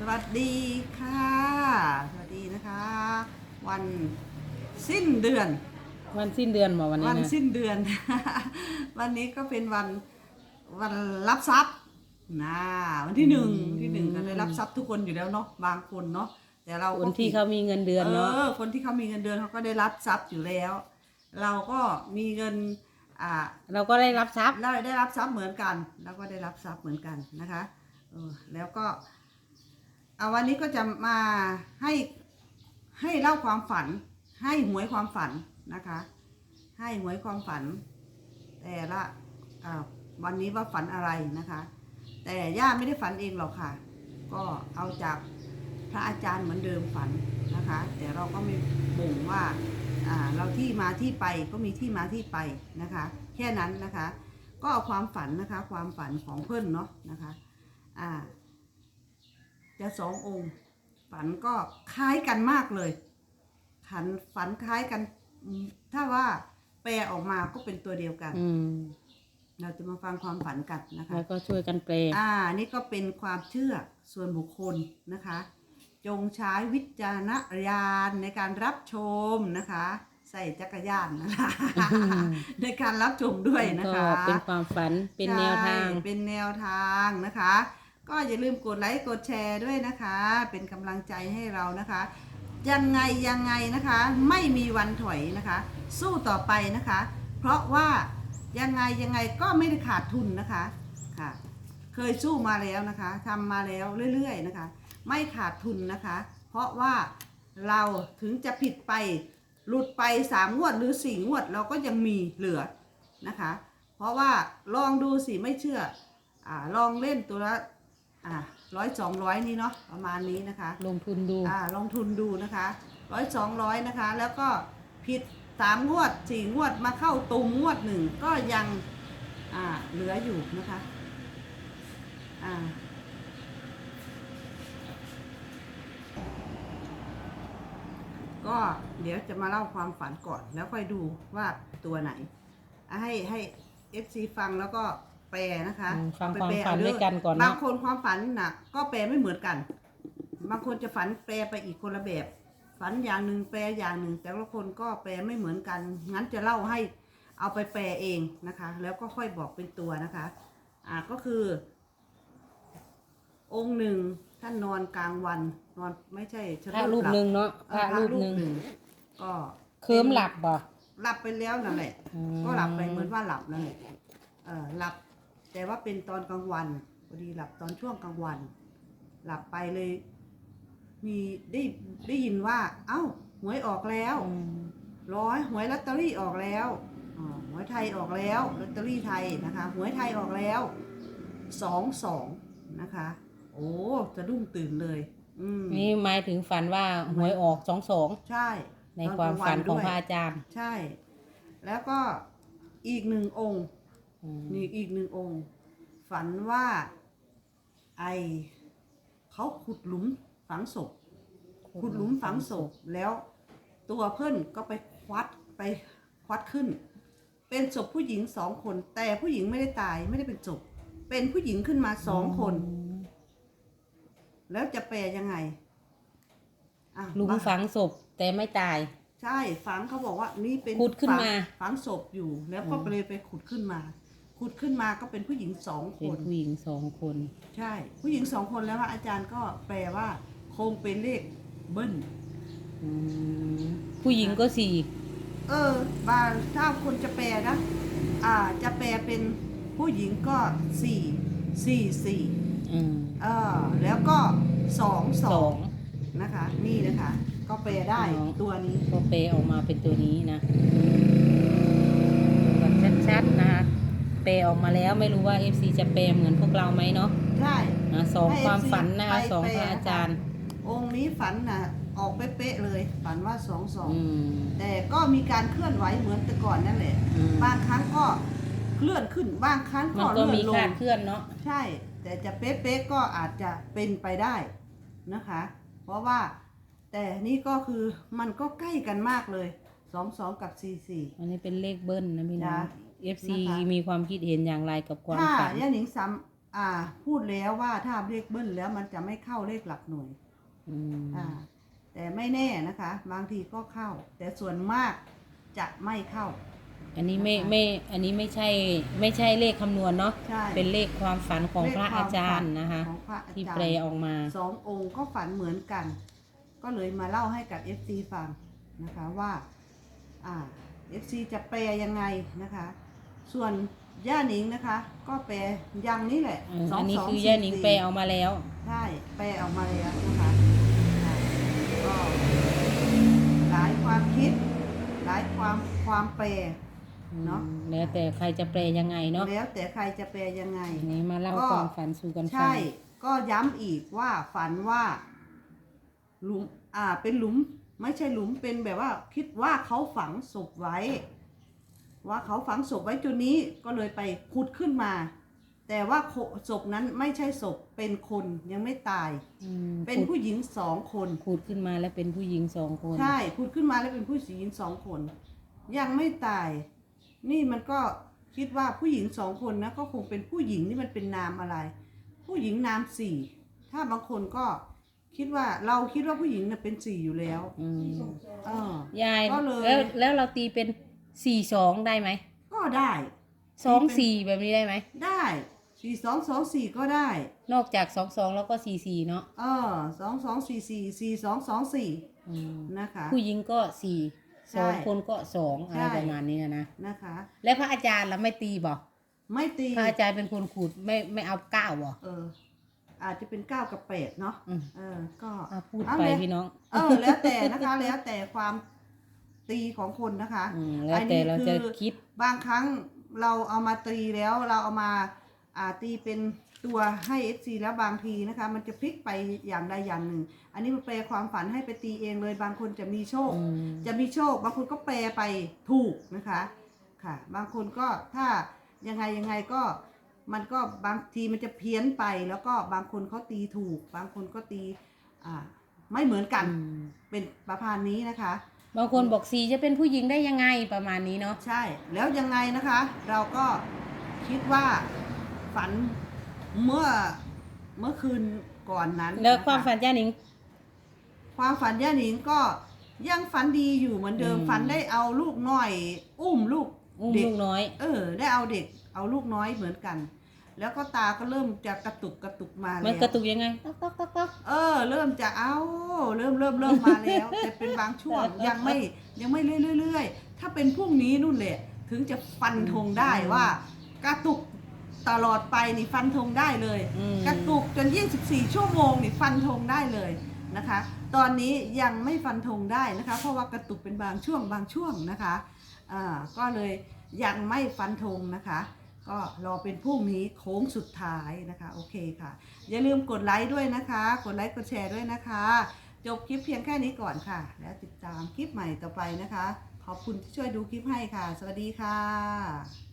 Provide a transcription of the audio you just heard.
สวัสดีค่ะ สวัสดีนะคะ วันสิ้นเดือน วันสิ้นเดือนหมอวันนี้วันนะสิ้นเดือน วันนี้ก็เป็นวันวันรับทรัพย์นะวันที่หนึ่งที่หนึ่งก็ได้รับทรัพย์ทุกคนอยู่แล้วเนาะบางคนเนาะแต่เราคก็นที่เขามีเงินเดือนเนาะเออคนที่เขามีเงินเดือนเขาก็ได้รับทรัพย์อยู่แล้ว เราก็มีเงินอ่า เราก็ได้รับทรัพย์ได้ได้รับทรัพย์เหมือนกัน แล้วก็ได้รับทรัพย์เหมือนกันนะคะเออแล้วก็ เอาวันนี้ก็จะมาให้ให้เล่าความฝัน ให้หวยความฝันนะคะ ให้หวยความฝัน แต่ละวันนี้ว่าฝันอะไรนะคะ แต่ย่าไม่ได้ฝันเองหรอกค่ะ ก็เอาจากพระอาจารย์เหมือนเดิมฝันนะคะ แต่เราก็ไม่บ่งว่าอ่าเราที่มาที่ไปก็มีที่มาที่ไปนะคะ แค่นั้นนะคะ ก็เอาความฝันนะคะ ความฝันของเพื่อนเนาะนะคะ อ่า จะสององค์ ฝันก็คล้ายกันมากเลยฝันฝันคล้ายกันอืมถ้าว่าแปลออกมาก็เป็นตัวเดียวกัน อืม เราจะมาฟังความฝันกันนะคะ แล้วก็ช่วยกันแปล อ่า นี่ก็เป็นความเชื่อส่วนบุคคลนะคะ จงใช้วิจารณญาณในการรับชมนะคะ ใส่จักรยานนะคะในการรับชมด้วยนะก็คะเป็นความฝันเป็นแนวทาง ใช่เป็นแนวทางนะคะ ก็อย่าลืมกดไลค์กดแชร์ด้วยนะคะ เป็นกำลังใจให้เรานะคะ ยังไงยังไงนะคะ ไม่มีวันถอยนะคะ สู้ต่อไปนะคะ เพราะว่ายังไงยังไงก็ไม่ได้ขาดทุนนะคะค่ะ เคยสู้มาแล้วนะคะทำมาแล้วเรื่อยๆนะคะ ไม่ขาดทุนนะคะ เพราะว่าเราถึงจะผิดไปหลุดไปสามงวดหรือสี่งวดเราก็ยังมีเหลือนะคะ เพราะว่าลองดูสิไม่เชื่ออลองเล่นตัวละ อ่าร้อยสองร้อยนี่เนาะประมาณนี้นะคะลงทุนดูอ่าลงทุนดูนะคะร้อยสองร้อยนะคะ แล้วก็ผิดสามงวดสี่งวดมาเข้าตูมงวดหนึ่งก็ยังอ่าเหลืออยู่นะคะอ่าก็เดี๋ยวจะมาเล่าความฝันก่อนแล้วค่อยดูว่าตัวไหนอะให้ให้เอฟซีฟังแล้วก็ แปลนะคะอืมฟังไปความแปลฝันเด้ด้วยกันก่อนบางเนาะคนความฝันน่ะก็แปลไม่เหมือนกัน บางคนจะฝันแปลไปอีกคนละแบบ ฝันอย่างหนึ่งแปลอย่างหนึ่ง แต่ละคนก็แปลไม่เหมือนกันงั้นจะเล่าให้เอาไปแปลเองนะคะ แล้วก็ค่อยบอกเป็นตัวนะคะ อ่าก็คือ องค์หนึ่งท่านนอนกลางวัน นอนไม่ใช่ชะพระโงกรูปหลับหนึ่งเนาะเอพอระรูปหนึ่งก็เคิมหลับบ่หลับไปแล้วนั่นแหละ อืมก็หลับไปเหมือนว่าหลับนั่นแหละเออหลับ แต่ว่าเป็นตอนกลางวันพอดีหลับตอนช่วงกลางวัน หลับไปเลย มีได้ได้ยินว่า เอ้าหวยออกแล้วอืมร้อยหวยลอตเตอรี่ออกแล้วอ๋อหวยไทยออกแล้วลอตเตอรี่ไทยนะคะ หวยไทยออกแล้วสองสองนะคะ โอ้จะดุ้งตื่นเลยอืมนี่หมายถึงฝันว่าหวยออกสองสองใช่ ในตอความกลฝันของด้วยพระอาจารย์ ใช่ แล้วก็อีกหนึ่งองค์ อืมนี่อีกหนึ่งองค์ ฝันว่าไอเขาขุดหลุมฝังศพ ขุดหลุมฝังศพแล้วตัวเพื่อนก็ไปควัดไปควัดขึ้น เป็นศพผู้หญิงสองคน แต่ผู้หญิงไม่ได้ตายไม่ได้เป็นศพเป็นผู้หญิงขึ้นมาสองคน แล้วจะแปลยังไงอะหลุมฝังศพแต่ไม่ตาย ใช่ฝังเขาบอกว่านี่เป็นขุดขึ้นมา ฝังฝังศพอยู่ แล้วก็อืมเลยไปขุดขึ้นมา ขุดขึ้นมาก็เป็นผู้หญิงสองคเป็นน ผู้หญิงสองคนใช่ ผู้หญิงสองคนแล้วว่าอาจารย์ก็แปลว่า คงเป็นเลขเบิ้ลอืมผู้หญิงก็สี่เออบางถ้าคนจะแปลนะ อ่าจะแปลเป็นผู้หญิงก็สี่สี่สี่อืมเออแล้วก็สองสสอองง นะคะ นี่นะคะ ก็แปลได้อ๋อตัวนี้ ก็เปลออกมาเป็นตัวนี้นะแบบชัดๆนะคะเป ลออกมาแล้ว ไม่รู้ว่า FC จะเปลเหมือนพวกเราไหมเนาะใช่นะสองให้ ความ FC ฝันนะคะไปสองแปลพระอาจารย์องค์นี้ฝันนะออกเป๊ะๆเลย ฝันว่าสองสองอืมแต่ก็มีการเคลื่อนไหวเหมือนแต่ก่อนนั่นแหละ อืมบางครั้งก็เคลื่อนขึ้นบางครั้งมันก็ก็เลื่อนมีลคลาง ดเคลื่อนเนาะใช่ แต่จะเป๊ะๆก็อาจจะเป็นไปได้นะคะ เพราะว่าแต่นี่ก็คือมันก็ใกล้กันมากเลยสองสองกับสี่สี่อันนี้เป็นเลขเบิ้ลนะพี่น้องจ้ะ FC นะคะ มีความคิดเห็นอย่างไรกับความถ้าฝันย่าหนิงซ้ำอ่า พูดแล้วว่าถ้าเลขเบิ้ลแล้วมันจะไม่เข้าเลขหลักหน่วย อืมอ่า แต่ไม่แน่นะคะ บางทีก็เข้า แต่ส่วนมากจะไม่เข้า อันนี้ไม่นะคะไม่อันนี้ไม่ใช่ไม่ใช่เลขคำนวณเนาะใช่เป็นเลขความฝันของพระอาจารย์นะคะ ของพระอาที่จารแปลย์ออกมา สององค์ก็ฝันเหมือนกัน ก็เลยมาเล่าให้กับ FC ฟังนะคะว่า อ่า FC จะแปลยังไงนะคะ ส่วนย่าหนิงนะคะ ก็แปลยังนี่แหละอืมสงอันนี้สงคือสี่ย่านิงสี่แปลออกมาแล้ว ใช่แปลออกมาแล้วนะคะอ่าก็หลายความคิด หลายความความแปล เนอะ แล้วแต่ใครจะแปลยังไงเนาะแล้วแต่ใครจะแปลยังไง อันนี้มาเล่าก็ ความฝันสู่กันฟัใช่ งก็ย้ำอีกว่าฝันว่า หลุม อ่า เป็นหลุม ไม่ใช่หลุมเป็นแบบว่า คิดว่าเขาฝังศพไว้ ว่าเขาฝังศพไว้จุดนี้ก็เลยไปขุดขึ้นมา แต่ว่าโคศพนั้นไม่ใช่ศพเป็นคนยังไม่ตาย อืมเป็นขุดผู้หญิงสองคน ขุดขึ้นมาแล้วเป็นผู้หญิงสองคนใช่ขุดขึ้นมาแล้วเป็นผู้หญิงสองคน ยังไม่ตาย นี่มันก็คิดว่าผู้หญิงสองคนนะก็คงเป็นผู้หญิงนี่มันเป็นนามอะไร ผู้หญิงนามสี่ถ้าบางคนก็คิดว่าเราคิดว่าผู้หญิงน่ะเป็นสี่อยู่แล้ว อืมเออ ยายก็เลย แล้วแล้วเราตีเป็น สี่สองได้ไหมก็ได้สองสี่แบบนี้ได้ไหมได้สี่สองสองสี่ก็ได้ นอกจากสองสองแล้วก็สี่สี่เนาะเออสองสองสี่สี่สี่สองสองสี่อืมนะคะ ผู้หญิงก็สี่ใช่สองคนก็สองอะไรใช่ประมาณนี้นะนะคะ แล้วพระอาจารย์เราไม่ตีบ่ไม่ตีพระอาจารย์เป็นคนขูดไม่ไม่เอาเก้าบ่เออ อาจจะเป็นเก้ากับแปดเนาะอืมเออ ก็อะพูดเอาไปเลยพี่น้อง เออ แล้วแต่นะคะแล้วแต่ความ ตีของคนนะคะอืมแล้วแต่เราจะคิด บางครั้งเราเอามาตีแล้วเราเอามาอ่าตีเป็นตัวให้ FC แล้วบางทีนะคะ มันจะพลิกไปอย่างใดอย่างหนึ่ง อันนี้มันแปลความฝันให้ไปตีเองเลยบางคนจะมีโชค อืม จะมีโชค บางคนก็แปลไปถูกนะคะค่ะ บางคนก็ถ้ายังไงยังไงก็มันก็บางทีมันจะเพี้ยนไป แล้วก็บางคนเขาตีถูก บางคนก็ตีอ่าไม่เหมือนกัน อืม เป็นประพานนี้นะคะ บางคนบอกสีจะเป็นผู้หญิงได้ยังไงประมาณนี้เนาะใช่ แล้วยังไงนะคะ เราก็คิดว่าฝันเมื่อเมื่อคืนก่อนนั้นแล้วะะความฝันย่านิง ความฝันย่าหนิงก็ยังฝันดีอยู่เหมือนเดิมอืม ฝันได้เอาลูกน้อย อุ้มลูกอุ้มเด็ก ลูกน้อย เออ ได้เอาเด็กเอาลูกน้อยเหมือนกัน แล้วก็ตาก็เริ่มจะกระตุกกระตุกมามันแล้วกระตุกยังไงต๊อกต๊อกต๊อกต๊อกเออ เริ่มจะเอาเริ่มเริ่มเริ่มมาแล้ว แต่เป็นบางช่วงยังไม่ยังไม่เรื่อยๆถ้าเป็นพรุ่งนี้นู่นแหละ ถึงจะฟันธงได้ว่า กระตุกตลอดไปนี่ฟันธงได้เลยอืมกระตุกจน 24 ชั่วโมงนี่ฟันธงได้เลยนะคะ ตอนนี้ยังไม่ฟันธงได้นะคะ เพราะว่ากระตุกเป็นบางช่วงบางช่วงนะคะอ่าก็เลยยังไม่ฟันธงนะคะ ก็รอเป็นพรุ่งนี้โค้งสุดท้ายนะคะ โอเคค่ะ อย่าลืมกดไลค์ด้วยนะคะ กดไลค์กดแชร์ด้วยนะคะ จบคลิปเพียงแค่นี้ก่อนค่ะ แล้วติดตามคลิปใหม่ต่อไปนะคะ ขอบคุณที่ช่วยดูคลิปให้ค่ะ สวัสดีค่ะ